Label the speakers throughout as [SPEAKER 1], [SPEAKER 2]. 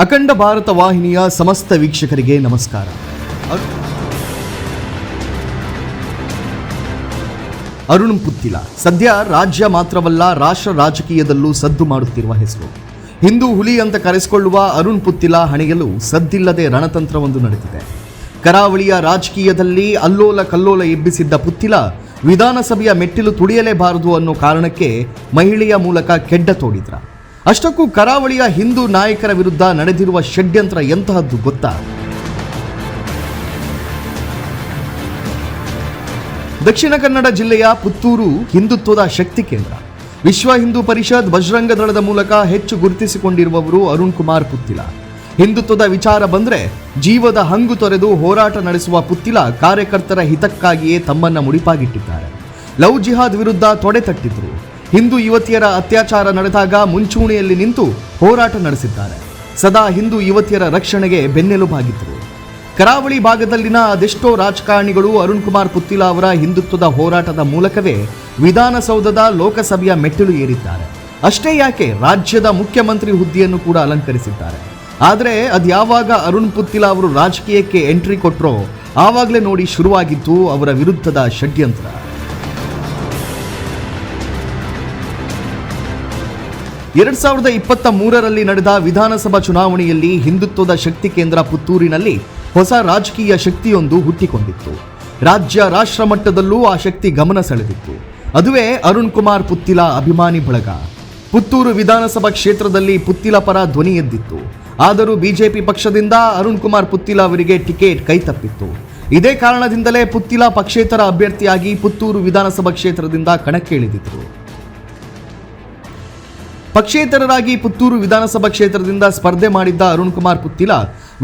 [SPEAKER 1] ಅಖಂಡ ಭಾರತ ವಾಹಿನಿಯ ಸಮಸ್ತ ವೀಕ್ಷಕರಿಗೆ ನಮಸ್ಕಾರ. ಅರು- ಅರುಣ್ ಪುತ್ತಿಲ, ಸದ್ಯ ರಾಜ್ಯ ಮಾತ್ರವಲ್ಲ, ರಾಷ್ಟ್ರ ರಾಜಕೀಯದಲ್ಲೂ ಸದ್ದು ಮಾಡುತ್ತಿರುವ ಹೆಸರು. ಹಿಂದೂ ಹುಲಿ ಅಂತ ಕರೆಸಿಕೊಳ್ಳುವ ಅರುಣ್ ಪುತ್ತಿಲ ಹಣೆಯಲು ಸದ್ದಿಲ್ಲದೆ ರಣತಂತ್ರವೊಂದು ನಡೆದಿದೆ. ಕರಾವಳಿಯ ರಾಜಕೀಯದಲ್ಲಿ ಅಲ್ಲೋಲ ಕಲ್ಲೋಲ ಎಬ್ಬಿಸಿದ್ದ ಪುತ್ತಿಲ, ವಿಧಾನಸಭೆಯ ಮೆಟ್ಟಿಲು ತುಳಿಯಲೇಬಾರದು ಅನ್ನೋ ಕಾರಣಕ್ಕೆ ಮಹಿಳೆಯ ಮೂಲಕ ಕೆಡ್ಡ ತೋಡಿದ್ರ ಅಷ್ಟಕ್ಕೂ ಕರಾವಳಿಯ ಹಿಂದೂ ನಾಯಕರ ವಿರುದ್ಧ ನಡೆದಿರುವ ಷಡ್ಯಂತ್ರ ಎಂತಹದ್ದು ಗೊತ್ತಾ? ದಕ್ಷಿಣ ಕನ್ನಡ ಜಿಲ್ಲೆಯ ಪುತ್ತೂರು ಹಿಂದುತ್ವದ ಶಕ್ತಿ ಕೇಂದ್ರ. ವಿಶ್ವ ಹಿಂದೂ ಪರಿಷತ್ ಬಜರಂಗ ದಳದ ಮೂಲಕ ಹೆಚ್ಚು ಗುರುತಿಸಿಕೊಂಡಿರುವವರು ಅರುಣ್ ಕುಮಾರ್ ಪುತ್ತಿಲ. ಹಿಂದುತ್ವದ ವಿಚಾರ ಬಂದ್ರೆ ಜೀವದ ಹಂಗು ತೊರೆದು ಹೋರಾಟ ನಡೆಸುವ ಪುತ್ತಿಲ ಕಾರ್ಯಕರ್ತರ ಹಿತಕ್ಕಾಗಿಯೇ ತಮ್ಮನ್ನ ಮುಡಿಪಾಗಿಟ್ಟಿದ್ದಾರೆ. ಲವ್ ಜಿಹಾದ್ ವಿರುದ್ಧ ತೊಡೆ ತಟ್ಟಿದ್ರು. ಹಿಂದೂ ಯುವತಿಯರ ಅತ್ಯಾಚಾರ ನಡೆದಾಗ ಮುಂಚೂಣಿಯಲ್ಲಿ ನಿಂತು ಹೋರಾಟ ನಡೆಸಿದ್ದಾರೆ. ಸದಾ ಹಿಂದೂ ಯುವತಿಯರ ರಕ್ಷಣೆಗೆ ಬೆನ್ನೆಲುಬಾಗಿದ್ದರು ಕರಾವಳಿ ಭಾಗದಲ್ಲಿನ ಅದೆಷ್ಟೋ ರಾಜಕಾರಣಿಗಳು ಅರುಣ್ ಕುಮಾರ್ ಪುತ್ತಿಲ ಅವರ ಹಿಂದುತ್ವದ ಹೋರಾಟದ ಮೂಲಕವೇ ವಿಧಾನಸೌಧದ ಲೋಕಸಭೆಯ ಮೆಟ್ಟಿಲು ಏರಿದ್ದಾರೆ. ಅಷ್ಟೇ ಯಾಕೆ ರಾಜ್ಯದ ಮುಖ್ಯಮಂತ್ರಿ ಹುದ್ದೆಯನ್ನು ಕೂಡ ಅಲಂಕರಿಸಿದ್ದಾರೆ. ಆದರೆ ಅದ್ಯಾವಾಗ ಅರುಣ್ ಪುತ್ತಿಲ ಅವರು ರಾಜಕೀಯಕ್ಕೆ ಎಂಟ್ರಿ ಕೊಟ್ಟರೋ ಆವಾಗಲೇ ನೋಡಿ ಶುರುವಾಗಿತ್ತು ಅವರ ವಿರುದ್ಧದ ಷಡ್ಯಂತ್ರ. ಎರಡ್ ಸಾವಿರದ ಇಪ್ಪತ್ತ ಮೂರರಲ್ಲಿ ನಡೆದ ವಿಧಾನಸಭಾ ಚುನಾವಣೆಯಲ್ಲಿ ಹಿಂದುತ್ವದ ಶಕ್ತಿ ಕೇಂದ್ರ ಪುತ್ತೂರಿನಲ್ಲಿ ಹೊಸ ರಾಜಕೀಯ ಶಕ್ತಿಯೊಂದು ಹುಟ್ಟಿಕೊಂಡಿತ್ತು. ರಾಜ್ಯ ರಾಷ್ಟ್ರ ಮಟ್ಟದಲ್ಲೂ ಆ ಶಕ್ತಿ ಗಮನ ಸೆಳೆದಿತ್ತು. ಅದುವೇ ಅರುಣ್ ಕುಮಾರ್ ಪುತ್ತಿಲ ಅಭಿಮಾನಿ ಬಳಗ. ಪುತ್ತೂರು ವಿಧಾನಸಭಾ ಕ್ಷೇತ್ರದಲ್ಲಿ ಪುತ್ತಿಲ ಪರ ಧ್ವನಿ ಎದ್ದಿತ್ತು. ಆದರೂ ಬಿಜೆಪಿ ಪಕ್ಷದಿಂದ ಅರುಣ್ ಕುಮಾರ್ ಪುತ್ತಿಲ ಅವರಿಗೆ ಟಿಕೆಟ್ ಕೈತಪ್ಪಿತ್ತು ಇದೇ ಕಾರಣದಿಂದಲೇ ಪುತ್ತಿಲ ಪಕ್ಷೇತರ ಅಭ್ಯರ್ಥಿಯಾಗಿ ಪುತ್ತೂರು ವಿಧಾನಸಭಾ ಕ್ಷೇತ್ರದಿಂದ ಕಣಕ್ಕೆ ಇಳಿದಿದ್ದರು ಪಕ್ಷೇತರರಾಗಿ ಪುತ್ತೂರು ವಿಧಾನಸಭಾ ಕ್ಷೇತ್ರದಿಂದ ಸ್ಪರ್ಧೆ ಮಾಡಿದ್ದ ಅರುಣ್ ಕುಮಾರ್ ಪುತ್ತಿಲ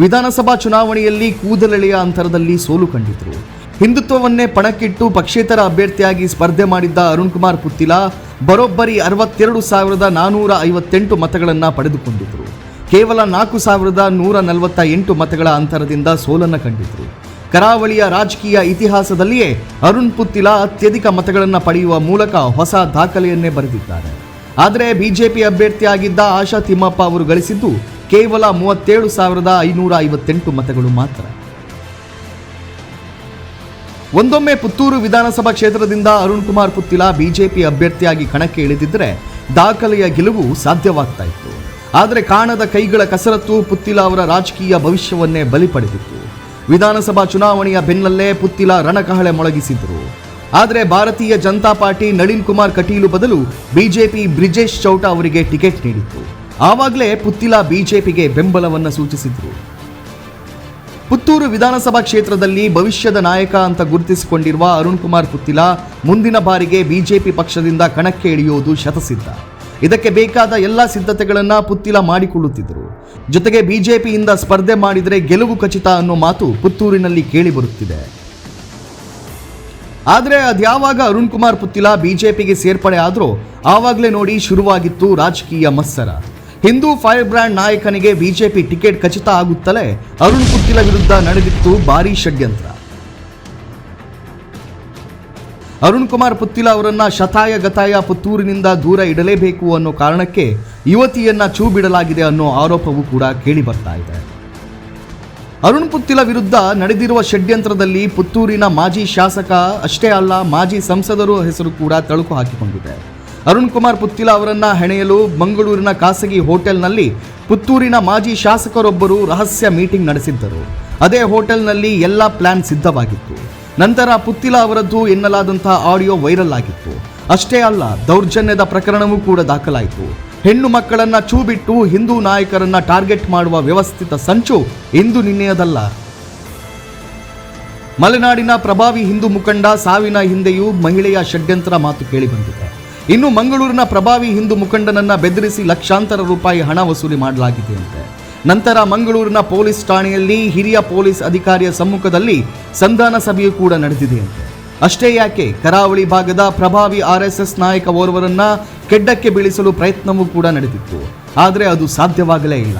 [SPEAKER 1] ವಿಧಾನಸಭಾ ಚುನಾವಣೆಯಲ್ಲಿ ಕೂದಲೆಳೆಯ ಅಂತರದಲ್ಲಿ ಸೋಲು ಕಂಡಿದ್ರು. ಹಿಂದುತ್ವವನ್ನೇ ಪಣಕ್ಕಿಟ್ಟು ಪಕ್ಷೇತರ ಅಭ್ಯರ್ಥಿಯಾಗಿ ಸ್ಪರ್ಧೆ ಮಾಡಿದ್ದ ಅರುಣ್ ಕುಮಾರ್ ಪುತ್ತಿಲ ಬರೋಬ್ಬರಿ ಅರವತ್ತೆರಡು ಸಾವಿರದ ನಾನೂರ ಐವತ್ತೆಂಟು ಮತಗಳನ್ನು ಪಡೆದುಕೊಂಡಿದ್ರು. ಕೇವಲ ನಾಲ್ಕು ಸಾವಿರದ ನೂರ ನಲವತ್ತ ಎಂಟು ಮತಗಳ ಅಂತರದಿಂದ ಸೋಲನ್ನು ಕಂಡಿದ್ರು. ಕರಾವಳಿಯ ರಾಜಕೀಯ ಇತಿಹಾಸದಲ್ಲಿಯೇ ಅರುಣ್ ಪುತ್ತಿಲ ಅತ್ಯಧಿಕ ಮತಗಳನ್ನು ಪಡೆಯುವ ಮೂಲಕ ಹೊಸ ದಾಖಲೆಯನ್ನೇ ಬರೆದಿದ್ದಾರೆ. ಆದರೆ ಬಿಜೆಪಿ ಅಭ್ಯರ್ಥಿಯಾಗಿದ್ದ ಆಶಾ ತಿಮ್ಮಪ್ಪ ಅವರು ಗಳಿಸಿದ್ದು ಕೇವಲ ಮೂವತ್ತೇಳು ಸಾವಿರದ ಐನೂರ ಐವತ್ತೆಂಟು ಮತಗಳು ಮಾತ್ರ. ಒಂದೊಮ್ಮೆ ಪುತ್ತೂರು ವಿಧಾನಸಭಾ ಕ್ಷೇತ್ರದಿಂದ ಅರುಣ್ ಕುಮಾರ್ ಪುತ್ತಿಲ ಬಿಜೆಪಿ ಅಭ್ಯರ್ಥಿಯಾಗಿ ಕಣಕ್ಕೆ ಇಳಿದಿದ್ದರೆ ದಾಖಲೆಯ ಗೆಲುವು ಸಾಧ್ಯವಾಗ್ತಾ ಇತ್ತು. ಆದರೆ ಕಾಣದ ಕೈಗಳ ಕಸರತ್ತು ಪುತ್ತಿಲ ಅವರ ರಾಜಕೀಯ ಭವಿಷ್ಯವನ್ನೇ ಬಲಿ ಪಡೆದಿತ್ತು. ವಿಧಾನಸಭಾ ಚುನಾವಣೆಯ ಬೆನ್ನಲ್ಲೇ ಪುತ್ತಿಲ ರಣಕಹಳೆ ಮೊಳಗಿಸಿದ್ರು. ಆದರೆ ಭಾರತೀಯ ಜನತಾ ಪಾರ್ಟಿ ನಳಿನ್ ಕುಮಾರ್ ಕಟೀಲು ಬದಲು ಬಿಜೆಪಿ ಬ್ರಿಜೇಶ್ ಚೌಟ ಅವರಿಗೆ ಟಿಕೆಟ್ ನೀಡಿತ್ತು. ಆವಾಗಲೇ ಪುತ್ತಿಲ ಬಿಜೆಪಿಗೆ ಬೆಂಬಲವನ್ನು ಸೂಚಿಸಿದ್ರು. ಪುತ್ತೂರು ವಿಧಾನಸಭಾ ಕ್ಷೇತ್ರದಲ್ಲಿ ಭವಿಷ್ಯದ ನಾಯಕ ಅಂತ ಗುರುತಿಸಿಕೊಂಡಿರುವ ಅರುಣ್ ಕುಮಾರ್ ಪುತ್ತಿಲ ಮುಂದಿನ ಬಾರಿಗೆ ಬಿಜೆಪಿ ಪಕ್ಷದಿಂದ ಕಣಕ್ಕೆ ಇಳಿಯುವುದು ಶತಸಿದ್ಧ. ಇದಕ್ಕೆ ಬೇಕಾದ ಎಲ್ಲ ಸಿದ್ಧತೆಗಳನ್ನ ಪುತ್ತಿಲ ಮಾಡಿಕೊಳ್ಳುತ್ತಿದ್ದರು. ಜೊತೆಗೆ ಬಿಜೆಪಿಯಿಂದ ಸ್ಪರ್ಧೆ ಮಾಡಿದರೆ ಗೆಲುವು ಖಚಿತ ಅನ್ನೋ ಮಾತು ಪುತ್ತೂರಿನಲ್ಲಿ ಕೇಳಿಬರುತ್ತಿದೆ ಆದರೆ ಅದ್ಯಾವಾಗ ಅರುಣ್ ಕುಮಾರ್ ಪುತ್ತಿಲ ಬಿಜೆಪಿಗೆ ಸೇರ್ಪಡೆ ಆದರೂ ಆವಾಗಲೇ ನೋಡಿ ಶುರುವಾಗಿತ್ತು ರಾಜಕೀಯ ಮತ್ಸರ. ಹಿಂದೂ ಫೈರ್ ಬ್ರ್ಯಾಂಡ್ ನಾಯಕನಿಗೆ ಬಿಜೆಪಿ ಟಿಕೆಟ್ ಖಚಿತ ಆಗುತ್ತಲೇ ಅರುಣ್ ಪುತ್ತಿಲ ವಿರುದ್ಧ ನಡೆದಿತ್ತು ಭಾರೀ ಷಡ್ಯಂತ್ರ. ಅರುಣ್ ಕುಮಾರ್ ಪುತ್ತಿಲ ಅವರನ್ನ ಶತಾಯ ಗತಾಯ ಪುತ್ತೂರಿನಿಂದ ದೂರ ಇಡಲೇಬೇಕು ಅನ್ನೋ ಕಾರಣಕ್ಕೆ ಯುವತಿಯನ್ನ ಚೂ ಬಿಡಲಾಗಿದೆ ಅನ್ನೋ ಆರೋಪವೂ ಕೂಡ ಕೇಳಿ ಬರ್ತಾ ಇದೆ. ಅರುಣ್ ಪುತ್ತಿಲ ವಿರುದ್ಧ ನಡೆದಿರುವ ಷಡ್ಯಂತ್ರದಲ್ಲಿ ಪುತ್ತೂರಿನ ಮಾಜಿ ಶಾಸಕ, ಅಷ್ಟೇ ಅಲ್ಲ, ಮಾಜಿ ಸಂಸದರು ಹೆಸರು ಕೂಡ ತಳುಕು ಹಾಕಿಕೊಂಡಿದೆ. ಅರುಣ್ ಕುಮಾರ್ ಪುತ್ತಿಲ ಅವರನ್ನ ಹೆಣೆಯಲು ಮಂಗಳೂರಿನ ಖಾಸಗಿ ಹೋಟೆಲ್ನಲ್ಲಿ ಪುತ್ತೂರಿನ ಮಾಜಿ ಶಾಸಕರೊಬ್ಬರು ರಹಸ್ಯ ಮೀಟಿಂಗ್ ನಡೆಸಿದ್ದರು. ಅದೇ ಹೋಟೆಲ್ನಲ್ಲಿ ಎಲ್ಲ ಪ್ಲಾನ್ ಸಿದ್ಧವಾಗಿತ್ತು. ನಂತರ ಪುತ್ತಿಲ ಅವರದ್ದು ಎನ್ನಲಾದಂತಹ ಆಡಿಯೋ ವೈರಲ್ ಆಗಿತ್ತು. ಅಷ್ಟೇ ಅಲ್ಲ, ದೌರ್ಜನ್ಯದ ಪ್ರಕರಣವೂ ಕೂಡ ದಾಖಲಾಯಿತು. ಹೆಣ್ಣು ಮಕ್ಕಳನ್ನ ಚೂ ಬಿಟ್ಟು ಹಿಂದೂ ನಾಯಕರನ್ನ ಟಾರ್ಗೆಟ್ ಮಾಡುವ ವ್ಯವಸ್ಥಿತ ಸಂಚು ಇಂದು ನಿನ್ನೆಯದಲ್ಲ. ಮಲೆನಾಡಿನ ಪ್ರಭಾವಿ ಹಿಂದೂ ಮುಖಂಡ ಸಾವಿನ ಹಿಂದೆಯೂ ಮಹಿಳೆಯ ಷಡ್ಯಂತ್ರ ಮಾತು ಕೇಳಿಬಂದಿದೆ ಇನ್ನು ಮಂಗಳೂರಿನ ಪ್ರಭಾವಿ ಹಿಂದೂ ಮುಖಂಡನನ್ನ ಬೆದರಿಸಿ ಲಕ್ಷಾಂತರ ರೂಪಾಯಿ ಹಣ ವಸೂಲಿ ಮಾಡಲಾಗಿದೆಯಂತೆ. ನಂತರ ಮಂಗಳೂರಿನ ಪೊಲೀಸ್ ಠಾಣೆಯಲ್ಲಿ ಹಿರಿಯ ಪೊಲೀಸ್ ಅಧಿಕಾರಿಯ ಸಮ್ಮುಖದಲ್ಲಿ ಸಂಧಾನ ಸಭೆಯೂ ಕೂಡ ನಡೆದಿದೆಯಂತೆ. ಅಷ್ಟೇ ಯಾಕೆ ಕರಾವಳಿ ಭಾಗದ ಪ್ರಭಾವಿ ಆರ್ ಎಸ್ ಎಸ್ ನಾಯಕ ಓರ್ವರನ್ನ ಕೆಡ್ಡಕ್ಕೆ ಬೀಳಿಸಲು ಪ್ರಯತ್ನವೂ ಕೂಡ ನಡೆದಿತ್ತು. ಆದರೆ ಅದು ಸಾಧ್ಯವಾಗಲೇ ಇಲ್ಲ.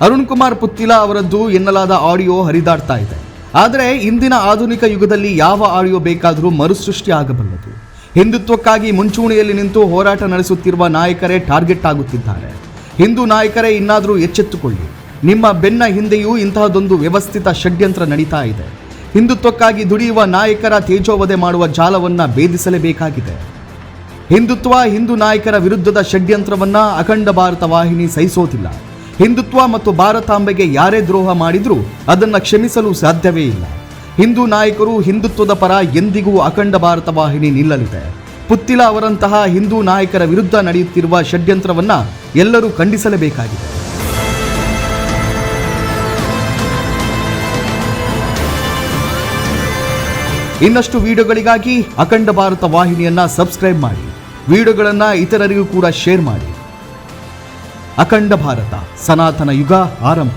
[SPEAKER 1] ಅರುಣ್ ಕುಮಾರ್ ಪುತ್ತಿಲ ಅವರದ್ದು ಎನ್ನಲಾದ ಆಡಿಯೋ ಹರಿದಾಡ್ತಾ ಇದೆ. ಆದರೆ ಇಂದಿನ ಆಧುನಿಕ ಯುಗದಲ್ಲಿ ಯಾವ ಆಡಿಯೋ ಬೇಕಾದರೂ ಮರುಸೃಷ್ಟಿ ಆಗಬಲ್ಲದು. ಹಿಂದುತ್ವಕ್ಕಾಗಿ ಮುಂಚೂಣಿಯಲ್ಲಿ ನಿಂತು ಹೋರಾಟ ನಡೆಸುತ್ತಿರುವ ನಾಯಕರೇ ಟಾರ್ಗೆಟ್ ಆಗುತ್ತಿದ್ದಾರೆ. ಹಿಂದೂ ನಾಯಕರೇ ಇನ್ನಾದರೂ ಎಚ್ಚೆತ್ತುಕೊಳ್ಳಿ. ನಿಮ್ಮ ಬೆನ್ನ ಹಿಂದೆಯೂ ಇಂತಹದೊಂದು ವ್ಯವಸ್ಥಿತ ಷಡ್ಯಂತ್ರ ನಡೀತಾ ಇದೆ. ಹಿಂದುತ್ವಕ್ಕಾಗಿ ದುಡಿಯುವ ನಾಯಕರ ತೇಜೋವಧೆ ಮಾಡುವ ಜಾಲವನ್ನು ಭೇದಿಸಲೇಬೇಕಾಗಿದೆ. ಹಿಂದುತ್ವ ಹಿಂದೂ ನಾಯಕರ ವಿರುದ್ಧದ ಷಡ್ಯಂತ್ರವನ್ನು ಅಖಂಡ ಭಾರತ ವಾಹಿನಿ ಸಹಿಸೋದಿಲ್ಲ ಹಿಂದುತ್ವ ಮತ್ತು ಭಾರತಾಂಬೆಗೆ ಯಾರೇ ದ್ರೋಹ ಮಾಡಿದರೂ ಅದನ್ನು ಕ್ಷಮಿಸಲು ಸಾಧ್ಯವೇ ಇಲ್ಲ. ಹಿಂದೂ ನಾಯಕರು ಹಿಂದುತ್ವದ ಪರ ಎಂದಿಗೂ ಅಖಂಡ ಭಾರತ ವಾಹಿನಿ ನಿಲ್ಲಲಿದೆ. ಪುತ್ತಿಲ ಅವರಂತಹ ಹಿಂದೂ ನಾಯಕರ ವಿರುದ್ಧ ನಡೆಯುತ್ತಿರುವ ಷಡ್ಯಂತ್ರವನ್ನು ಎಲ್ಲರೂ ಖಂಡಿಸಲೇಬೇಕಾಗಿದೆ. ಇನ್ನಷ್ಟು ವಿಡಿಯೋಗಳಿಗಾಗಿ ಅಖಂಡ ಭಾರತ ವಾಹಿನಿಯನ್ನ ಸಬ್ಸ್ಕ್ರೈಬ್ ಮಾಡಿ. ವಿಡಿಯೋಗಳನ್ನ ಇತರರಿಗೂ ಕೂಡ ಶೇರ್ ಮಾಡಿ. ಅಖಂಡ ಭಾರತ, ಸನಾತನ ಯುಗ ಆರಂಭ.